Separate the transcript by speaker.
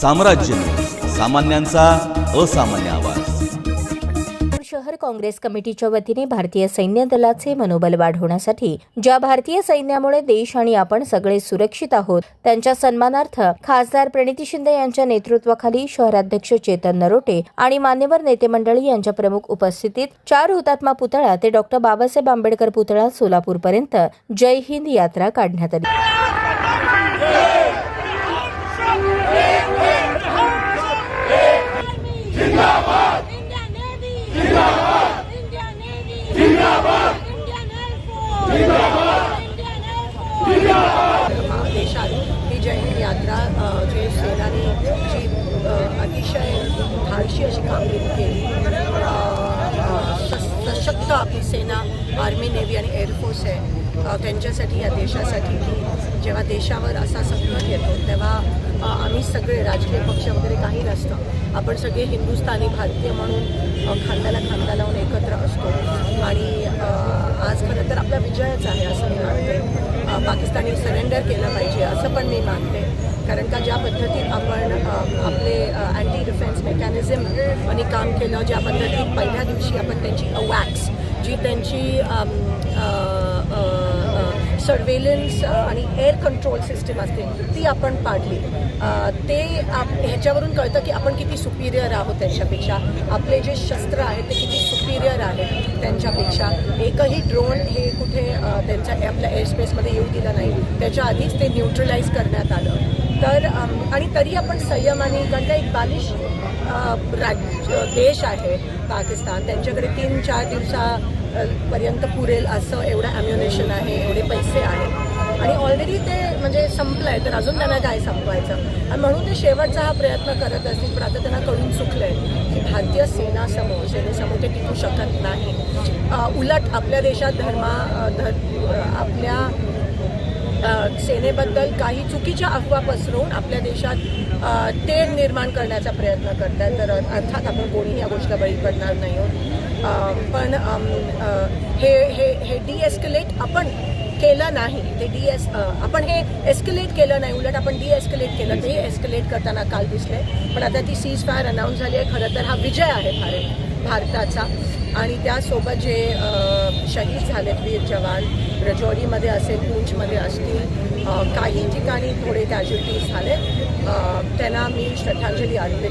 Speaker 1: साम्राज्य सामान्यांचा असामान्य आवाज.
Speaker 2: शहर काँग्रेस कमिटीच्या वतीने भारतीय सैन्य दलाचे मनोबल वाढवण्यासाठी ज्या भारतीय सैन्यामुळे देश आणि आपण सगळे सुरक्षित आहोत त्यांच्या सन्मानार्थ खासदार प्रणिती शिंदे यांच्या नेतृत्वाखाली शहराध्यक्ष चेतन नरोटे आणि मान्यवर नेते मंडळी यांच्या प्रमुख उपस्थितीत चार हुतात्मा पुतळा ते डॉक्टर बाबासाहेब आंबेडकर पुतळा सोलापूरपर्यंत जय हिंद यात्रा काढण्यात आली.
Speaker 3: देशात ही यात्रा जे सेनानी जी अतिशय धाडशी अशी कामगिरी केली. सशक्त आपली सेना आर्मी नेव्ही आणि एअरफोर्स आहे. त्यांच्यासाठी या देशासाठी की जेव्हा देशावर असा संकट येतो तेव्हा आम्ही सगळे राजकीय पक्ष वगैरे काही नसतं. आपण सगळे हिंदुस्थानी भारतीय म्हणून खांद्याला खांदा लावून एकत्र असतो. आणि आज खरं तर आपला विजयच आहे असं मी मानते. पाकिस्तानी सरेंडर केलं पाहिजे असं पण मी मानते. कारण का ज्या पद्धतीत आपण आपले अँटी डिफेन्स मेकॅनिझम आणि काम केलं ज्या पद्धतीत पहिल्या दिवशी आपण त्यांची अवॅक्स जी त्यांची सर्वेलन्स uh, आणि एअर कंट्रोल सिस्टीम असते ती आपण पाडली. ते आप ह्याच्यावरून कळतं की आपण किती सुपिरियर आहोत त्यांच्यापेक्षा. आपले जे शस्त्र आहेत ते किती सुपिरियर आहेत त्यांच्यापेक्षा. एकही ड्रोन हे कुठे त्यांच्या आपल्या एअरस्पेसमध्ये येऊ दिलं नाही. त्याच्या आधीच ते न्यूट्रलाइज करण्यात आलं. तर आणि तरी आपण संयमाने कारण का एक बालिश राज राज्य देश आहे पाकिस्तान. त्यांच्याकडे तीन चार दिवसा पर्यंत पुरेल असं एवढं ॲम्युनेशन आहे एवढे पैसे आहेत आणि ऑलरेडी ते म्हणजे संपलं आहे तर अजून त्यांना काय संपवायचं? आणि म्हणून ते शेवटचा हा प्रयत्न करत असतील पण आता त्यांना कळून चुकलं आहे की भारतीय सेनासमोर सेनेसमोर ते टिकू शकत नाही. उलट आपल्या देशात धर्मा धर आपल्या सेनेबद्दल काही चुकीच्या अफवा पसरवून आपल्या देशात तेढ निर्माण करण्याचा प्रयत्न करत आहेत तर अर्थात आपण कोणीही या गोष्टीला बळी पडणार नाही आहोत. पण हे हे हे डीएस्कलेट आपण केलं नाही. ते डी एस आपण हे एस्कलेट केलं नाही. उलट आपण डी एस्कलेट केलं. ते एस्कलेट करताना काल दिसले. पण आता ती सीज फायर अनाऊन्स झाली आहे. खरं तर हा विजय आहे भारत भारताचा. आणि त्यासोबत जे शहीद झालेत वीर जवान रजौरीमध्ये असेल पूंछमध्ये असतील काही ठिकाणी थोडे कॅज्युलिटीज झाले. त्यांना मी श्रद्धांजली अर्पित